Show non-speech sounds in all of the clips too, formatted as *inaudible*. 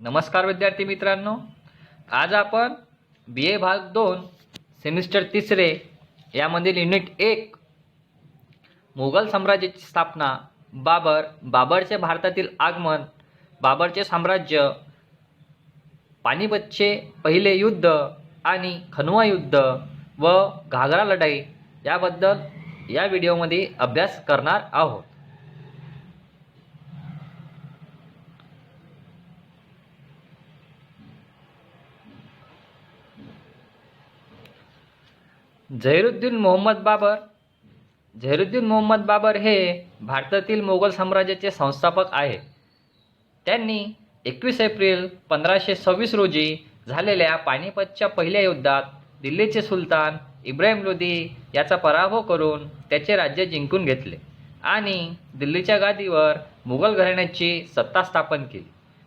नमस्कार विद्यार्थी मित्रांनो. आज आपण बी ए भाग दोन सेमिस्टर तिसरे यामधील युनिट एक मुघल साम्राज्याची स्थापना बाबर बाबरचे भारतातील आगमन बाबरचे साम्राज्य पानिपतचे पहिले युद्ध आणि खनुआ युद्ध व घागरा लढाई याबद्दल या व्हिडिओमध्ये अभ्यास करणार आहोत. झैरुद्दीन मोहम्मद बाबर. झैरुद्दीन मोहम्मद बाबर हे भारतातील मोगल साम्राज्याचे संस्थापक आहे त्यांनी एकवीस एप्रिल पंधराशे सव्वीस रोजी झालेल्या पानिपतच्या पहिल्या युद्धात दिल्लीचे सुलतान इब्राहिम लोदी याचा पराभव करून त्याचे राज्य जिंकून घेतले आणि दिल्लीच्या गादीवर मुघल घराण्याची सत्ता स्थापन केली.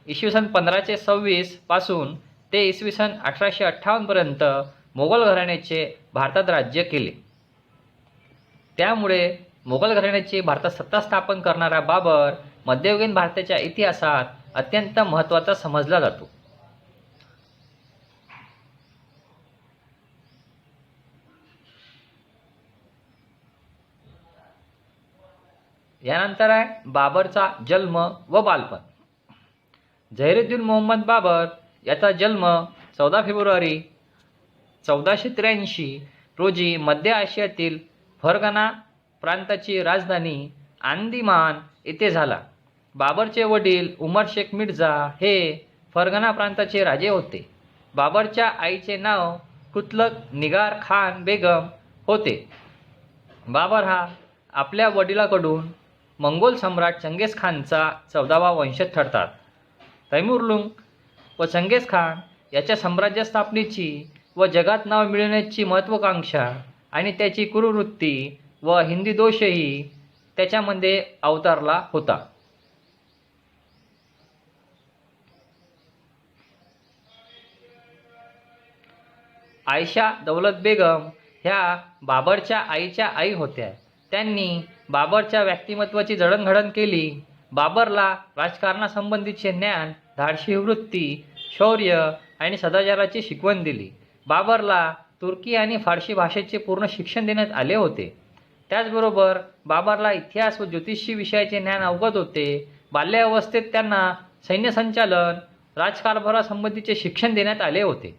इसवी सन पंधराशे सव्वीसपासून ते इसवी सन अठराशे अठ्ठावन्नपर्यंत मोगल घराण्याचे भारतात राज्य केले. त्यामुळे मोगल घराण्याची भारतात सत्ता स्थापन करणारा बाबर मध्ययुगीन भारताच्या इतिहासात अत्यंत महत्त्वाचा समजला जातो. यानंतर आहे बाबरचा जन्म व बालपण. झैरुद्दीन मोहम्मद बाबर याचा जन्म चौदा फेब्रुवारी चौदाशे त्र्याऐंशी रोजी मध्य आशियातील फरगना प्रांताची राजधानी आंदिमान येथे झाला. बाबरचे वडील उमर शेख मिर्झा हे फरगना प्रांताचे राजे होते. बाबरच्या आईचे नाव कुतलक निगार खान बेगम होते. बाबर हा आपल्या वडिलाकडून मंगोल सम्राट चंगेज खानचा चौदावा वंशज ठरतात. तैमुरलुंग व चंगेज खान याच्या साम्राज्य स्थापनेची व जगात नाव मिळवण्याची महत्त्वाकांक्षा आणि त्याची कुरुवृत्ती व हिंदी दोषही त्याच्यामध्ये अवतारला होता. आयशा दौलत बेगम ह्या बाबरच्या आईच्या आई होत्या. त्यांनी बाबरच्या व्यक्तिमत्वाची जडणघडण केली. बाबरला राजकारणासंबंधीचे ज्ञान धाडशी वृत्ती शौर्य आणि सदाचाराची शिकवण दिली. बाबरला तुर्की आणि फारसी भाषेचे पूर्ण शिक्षण देण्यात आले होते. त्याचबरोबर बाबरला इतिहास व ज्योतिषी विषयाचे ज्ञान अवगत होते. बाल्यावस्थेत त्यांना सैन्य संचालन राजकारभारासंबंधीचे शिक्षण देण्यात आले होते.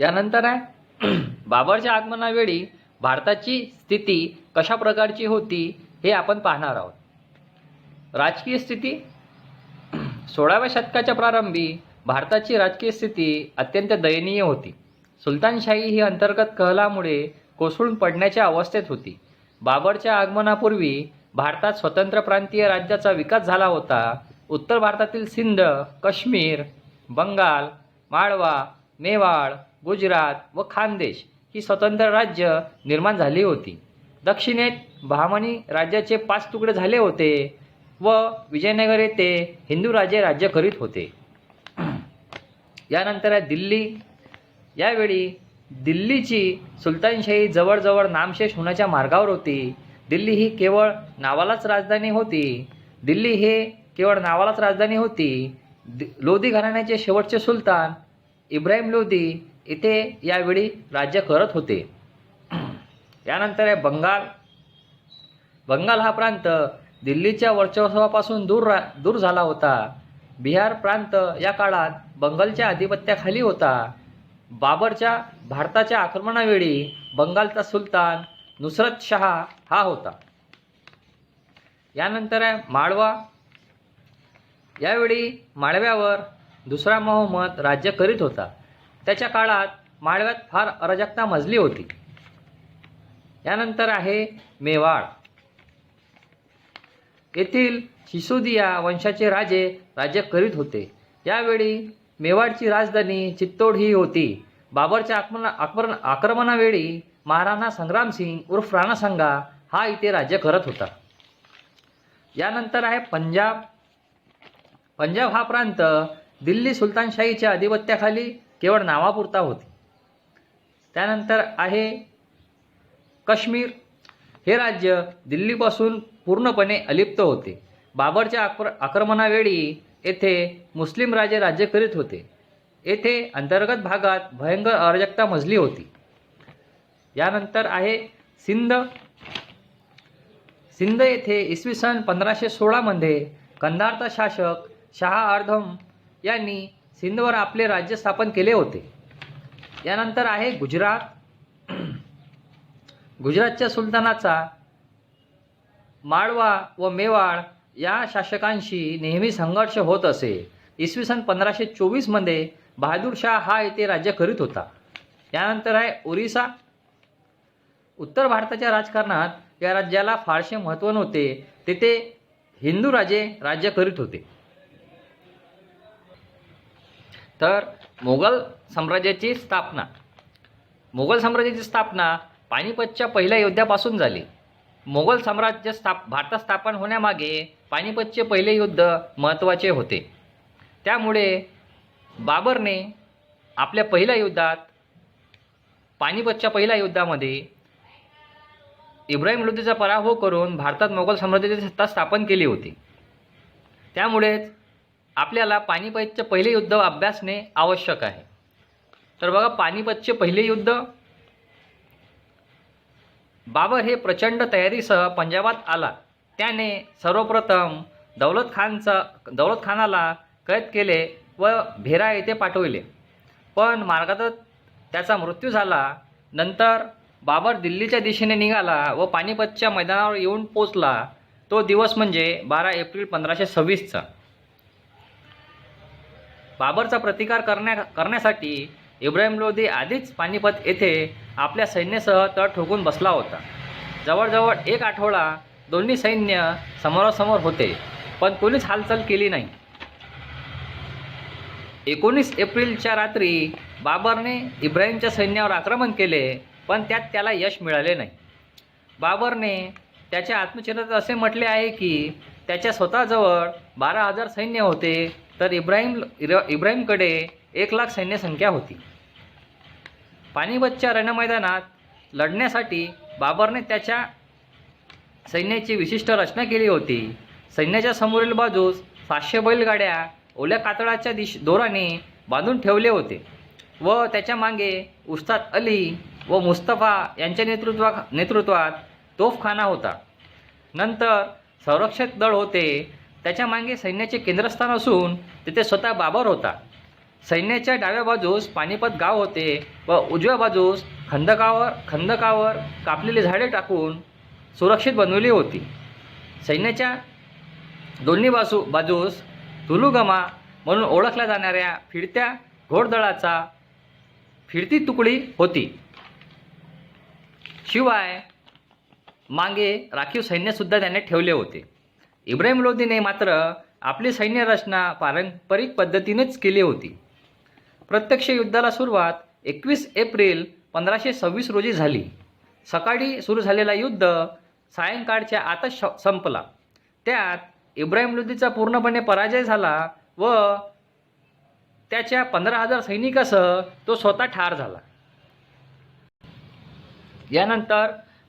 यानंतर आहे *clears throat* बाबरच्या आगमनावेळी भारताची स्थिती कशा प्रकारची होती हे आपण पाहणार आहोत. राजकीय स्थिती सोळाव्या शतकाच्या प्रारंभी भारताची राजकीय स्थिती अत्यंत दयनीय होती. सुलतानशाही ही अंतर्गत कहलामुळे कोसळून पडण्याच्या अवस्थेत होती. बाबरच्या आगमनापूर्वी भारतात स्वतंत्र प्रांतीय राज्याचा विकास झाला होता. उत्तर भारतातील सिंध काश्मीर बंगाल माळवा मेवाड गुजरात व खानदेश ही स्वतंत्र राज्य निर्माण झाली होती. दक्षिणेत बहामनी राज्याचे पाच तुकडे झाले होते व विजयनगर येथे हिंदू राजे राज्य करीत होते. यानंतर आहे दिल्ली. यावेळी दिल्लीची सुलतानशाही जवळजवळ नामशेष होण्याच्या मार्गावर होती. दिल्ली ही केवळ नावालाच राजधानी होती. दिल्ली हे केवळ नावालाच राजधानी होती. दि लोधी घराण्याचे शेवटचे सुलतान इब्राहिम लोधी इथे यावेळी राज्य करत होते. *clears throat* यानंतर आहे बंगाल. बंगाल हा प्रांत दिल्लीच्या वर्चस्वापासून दूर रा दूर झाला होता. बिहार प्रांत या काळात बंगालच्या अधिपत्याखाली होता. बाबरच्या भारताच्या आक्रमणावेळी बंगालचा सुलतान नुसरत शहा हा होता. यानंतर आहे माळवा. यावेळी माळव्यावर दुसरा मोहम्मद राज्य करीत होता. त्याच्या काळात माळव्यात फार अराजकता मजली होती. यानंतर आहे मेवाड. येथील सिसोदिया वंशाचे राजे राज्य करीत होते. यावेळी मेवाडची राजधानी चित्तोड ही होती. बाबरच्या आक्रमणा आक्रमण आक्रमणावेळी महाराणा संग्रामसिंग उर्फ राणासंगा हा इथे राज्य करत होता. यानंतर आहे पंजाब. पंजाब हा प्रांत दिल्ली सुलतानशाहीच्या अधिपत्याखाली केवळ नावापुरता होती. त्यानंतर आहे काश्मीर. हे राज्य दिल्लीपासून पूर्णपणे अलिप्त होते. बाबरच्या आक्र आक्रमणावेळी येथे मुस्लिम राजे राज्य करीत होते. येथे अंतर्गत भागात भयंकर अराजकता मजली होती. यानंतर आहे सिंध. सिंध येथे इसवी सन पंधराशे सोळामध्ये कंधारचा शासक शहा अर्धम यांनी सिंधवर आपले राज्य स्थापन केले होते. यानंतर आहे गुजरात. गुजरातच्या सुलतानाचा माळवा व मेवाड या शासकांशी नेहमी संघर्ष होत असे. इसवी सन पंधराशे चोवीसमध्ये बहादूर शाह हा येथे राज्य करीत होता. यानंतर आहे ओरिसा. उत्तर भारताच्या राजकारणात या राज्याला फारसे महत्त्व नव्हते. तेथे हिंदू राजे राज्य करीत होते. तर मोगल साम्राज्याची स्थापना. मोगल साम्राज्याची स्थापना पानिपतच्या पहिल्या योद्ध्यापासून झाली. मोगल साम्राज्य स्थाप भारतात स्थापन होण्यामागे पानिपतचे पहिले युद्ध महत्त्वाचे होते. त्यामुळे बाबरने आपल्या पहिल्या युद्धात पानिपतच्या पहिल्या युद्धामध्ये इब्राहिम लोधीचा पराभव करून भारतात मोगल साम्राज्याची सत्ता स्थापन केली होती. त्यामुळेच आपल्याला पानिपतचे पहिले युद्ध अभ्यासणे आवश्यक आहे. तर बघा पानिपतचे पहिले युद्ध बाबर हे प्रचंड तयारीसह पंजाबात आला. त्याने सर्वप्रथम दौलत खानचा दौलत खानाला कैद केले व भेरा येथे पाठविले. पण मार्गातच त्याचा मृत्यू झाला. नंतर बाबर दिल्लीच्या दिशेने निघाला व पानिपतच्या मैदानावर येऊन पोचला तो दिवस म्हणजे बारा एप्रिल पंधराशे सव्वीसचा. बाबरचा प्रतिकार करण्या करण्यासाठी इब्राहिम लोधी आधीच पानिपत येथे आपल्या सैन्यासह तळ ठोकून बसला होता. जवळजवळ एक आठवडा दोन्ही सैन्य समोरासमोर होते पण कोणीच हालचाल केली नाही. एकोणीस एप्रिलच्या रात्री बाबरने इब्राहिमच्या सैन्यावर आक्रमण केले पण त्यात त्याला यश मिळाले नाही. बाबरने त्याच्या आत्मचरित्रात असे म्हटले आहे की त्याच्या स्वतःजवळ बारा हजार सैन्य होते तर इब्राहिम इब्राहिमकडे एक लाख सैन्य संख्या होती. पानिपतच्या रणमैदानात लढण्यासाठी बाबरने त्याच्या सैन्याची विशिष्ट रचना केली होती. सैन्याच्या समोरील बाजूस सातशे बैलगाड्या ओल्या कातळाच्या दिश दोराने बांधून ठेवले होते व त्याच्यामागे उस्ताद अली व मुस्तफा यांच्या नेतृत्वा नेतृत्वात तोफखाना होता. नंतर संरक्षक दळ होते. त्याच्यामागे सैन्याचे केंद्रस्थान असून तिथे स्वतः बाबर होता. सैन्याच्या डाव्या बाजूस पानिपत गाव होते व उजव्या बाजूस खंदकावर खंदकावर कापलेली झाडे टाकून सुरक्षित बनवली होती. सैन्याच्या दोन्ही बाजू बाजूस तुलुगमा म्हणून ओळखल्या जाणाऱ्या फिरत्या घोडदळाचा फिरती तुकडी होती. शिवाय मागे राखीव सैन्यसुद्धा त्याने ठेवले होते. इब्राहिम लोधीने मात्र आपली सैन्य रचना पारंपरिक पद्धतीनेच केली होती. प्रत्यक्ष युद्धाला सुरुवात एकवीस एप्रिल पंधराशे सव्वीस रोजी झाली. सकाळी सुरू झालेला युद्ध सायंकाळच्या आतच श- संपला. त्यात इब्राहिम लोधीचा पूर्णपणे पराजय झाला व त्याच्या पंधरा हजार सैनिकासह तो स्वतः ठार झाला. यानंतर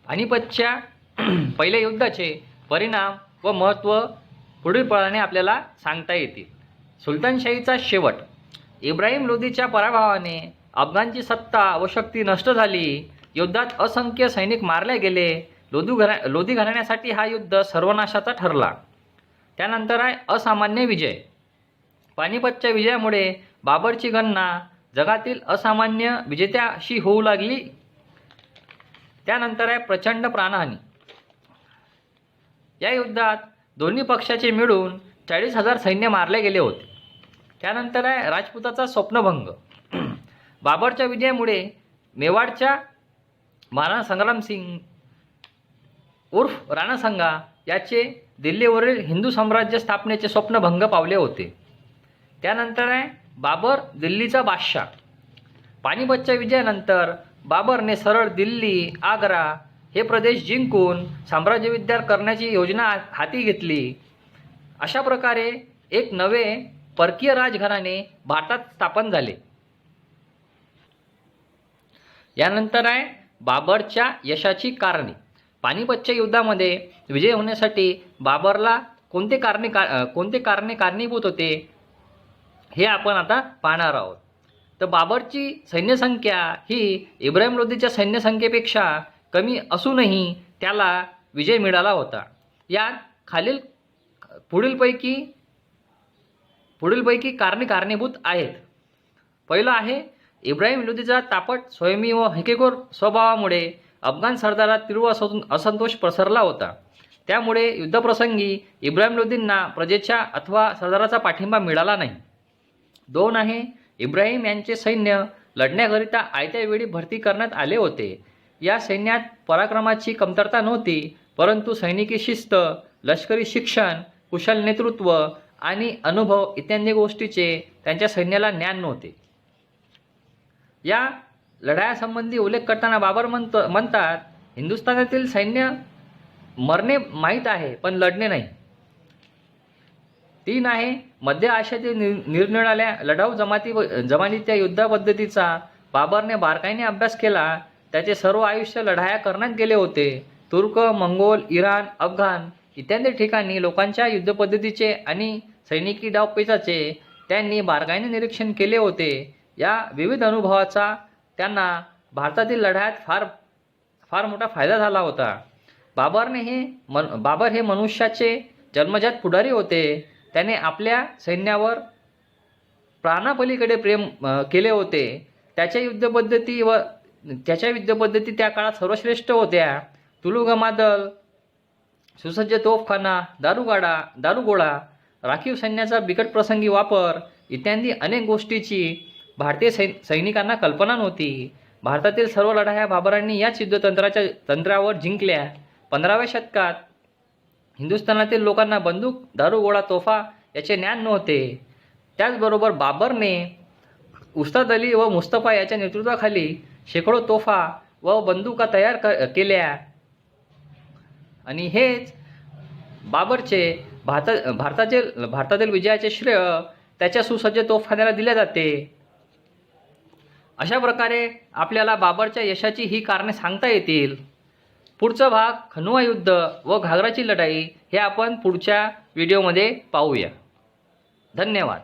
पानिपतच्या *clears throat* पहिल्या युद्धाचे परिणाम व महत्त्व पुढीलप्रमाणे आपल्याला सांगता येतील. सुलतानशाहीचा शेवट इब्राहिम लोधीच्या पराभवाने अफगाणची सत्ता व शक्ती नष्ट झाली. युद्धात असंख्य सैनिक मारले गेले. लोधी घरा लोधी घराण्यासाठी हा युद्ध सर्वनाशाचा ठरला. त्यानंतर आहे असामान्य विजय. पानिपतच्या विजयामुळे बाबरची गणना जगातील असामान्य विजेत्याशी होऊ लागली. त्यानंतर आहे प्रचंड प्राणहानी. या युद्धात दोन्ही पक्षाचे मिळून चाळीस हजार सैन्य मारले गेले होते. त्यानंतर आहे राजपुताचा स्वप्नभंग. बाबरच्या विजयामुळे मेवाडच्या महाराणा संग्राम सिंग उर्फ राणासंगा याचे दिल्लीवरील हिंदू साम्राज्य स्थापनेचे स्वप्नभंग पावले होते. त्यानंतर आहे बाबर दिल्लीचा बादशाह. पानिपतच्या विजयानंतर बाबरने सरळ दिल्ली आग्रा हे प्रदेश जिंकून साम्राज्यविद्यार करण्याची योजना हाती घेतली. अशा प्रकारे एक नवे परकीय राजघराणे भारतात स्थापन झाले. यानंतर आहे बाबरच्या यशाची कारणे. पानिपतच्या युद्धामध्ये विजय होण्यासाठी बाबरला कोणते कारणे का कोणते कारणे कारणीभूत होते हे आपण आता पाहणार आहोत. तर बाबरची सैन्यसंख्या ही इब्राहिम लोधीच्या सैन्यसंख्येपेक्षा कमी असूनही त्याला विजय मिळाला होता. यात खालील पुढीलपैकी पुढीलपैकी कारणे कारणीभूत आहेत. पहिलं आहे इब्राहिम लोधीचा तापट स्वयंमी व हेकेखोर स्वभावामुळे अफगाण सरदारात तीव्र असंतोष पसरला होता. त्यामुळे युद्धप्रसंगी इब्राहिम लोधींना प्रजेच्या अथवा सरदाराचा पाठिंबा मिळाला नाही. दोन आहे इब्राहिम यांचे सैन्य लढण्याकरिता आयत्या वेळी भरती करण्यात आले होते. या सैन्यात पराक्रमाची कमतरता नव्हती परंतु सैनिकी शिस्त लष्करी शिक्षण कुशल नेतृत्व आणि अनुभव इत्यादी गोष्टीचे त्यांच्या सैन्याला ज्ञान नव्हते. या लढायासंबंधी उल्लेख करताना बाबर म्हणत म्हणतात हिंदुस्थानातील सैन्य मरणे माहीत आहे पण लढणे नाही. तीन आहे मध्य आशियातील निर निरनिराळ्या लढाऊ जमाती जमानीच्या युद्धपद्धतीचा बाबरने बारकाईने अभ्यास केला. त्याचे सर्व आयुष्य लढाया करण्यात गेले होते. तुर्क मंगोल इराण अफगाण इत्यादी ठिकाणी लोकांच्या युद्धपद्धतीचे आणि सैनिकी डावपेचाचे त्यांनी बारकाईने निरीक्षण केले होते. या विविध अनुभवाचा त्यांना भारतातील लढायात फार फार मोठा फायदा झाला होता. बाबरने हे मन बाबर हे मनुष्याचे जन्मजात पुढारी होते. त्याने आपल्या सैन्यावर प्राणापलीकडे प्रेम केले होते. त्याच्या युद्धपद्धती व त्याच्या युद्धपद्धती त्या काळात सर्वश्रेष्ठ होत्या. तुलुगमादल सुसज्ज तोफखाना दारुगाडा दारुगोळा राखीव सैन्याचा बिकट प्रसंगी वापर इत्यादी अनेक गोष्टीची भारतीय सै सैनिकांना कल्पना नव्हती. भारतातील सर्व लढाया बाबरांनी याच युद्धतंत्राच्या तंत्रावर जिंकल्या. पंधराव्या शतकात हिंदुस्थानातील लोकांना बंदूक दारुगोळा तोफा याचे ज्ञान नव्हते. त्याचबरोबर बाबरने उस्ताद अली व मुस्तफा याच्या नेतृत्वाखाली शेकडो तोफा व बंदुका तयार क केल्या. आणि हेच बाबरचे भारता भारताचे भारतातील विजयाचे श्रेय त्याच्या सुसज्ज तोफखान्याला दिले जाते. अशा प्रकारे आपल्याला बाबरच्या यशाची ही कारणे सांगता येतील. पुढचा भाग खनुआ युद्ध व घागराची लढाई हे आपण पुढच्या व्हिडिओमध्ये पाहूया. धन्यवाद.